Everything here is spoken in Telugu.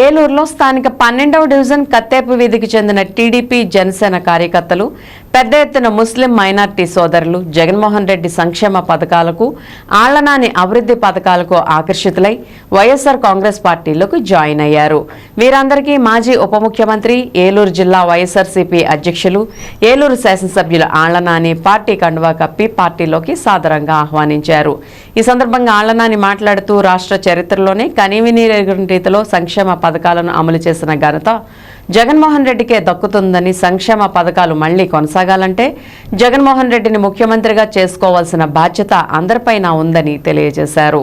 ఏలూరులో స్థానిక పన్నెండవ డివిజన్ కత్తేపు వీధికి చెందిన టీడీపీ జనసేన కార్యకర్తలు పెద్ద ఎత్తున ముస్లిం మైనార్టీ సోదరులు జగన్మోహన్ రెడ్డి సంక్షేమ పథకాలకు ఆళ్ళనాని అభివృద్ధి పథకాలకు ఆకర్షితులై వైఎస్ఆర్ కాంగ్రెస్ పార్టీలకు జాయిన్ అయ్యారు. వీరందరికీ మాజీ ఉప ముఖ్యమంత్రి ఏలూరు జిల్లా వైఎస్ఆర్సీపీ అధ్యక్షులు ఏలూరు శాసనసభ్యులు ఆళ్ళనాని పార్టీ కండువా కప్పి పార్టీలోకి సాదరంగా ఆహ్వానించారు. ఈ సందర్భంగా ఆళ్ళనాని మాట్లాడుతూ రాష్ట్ర చరిత్రలోనే కనీవినీ రీతిలో సంక్షేమ పథకాలను అమలు చేసిన ఘనత జగన్మోహన్ రెడ్డికే దక్కుతుందని సంక్షేమ పథకాలు మళ్ళీ కొనసాగాలంటే జగన్మోహన్ రెడ్డిని ముఖ్యమంత్రిగా చేసుకోవాల్సిన బాధ్యత అందరిపైన ఉందని తెలియజేశారు.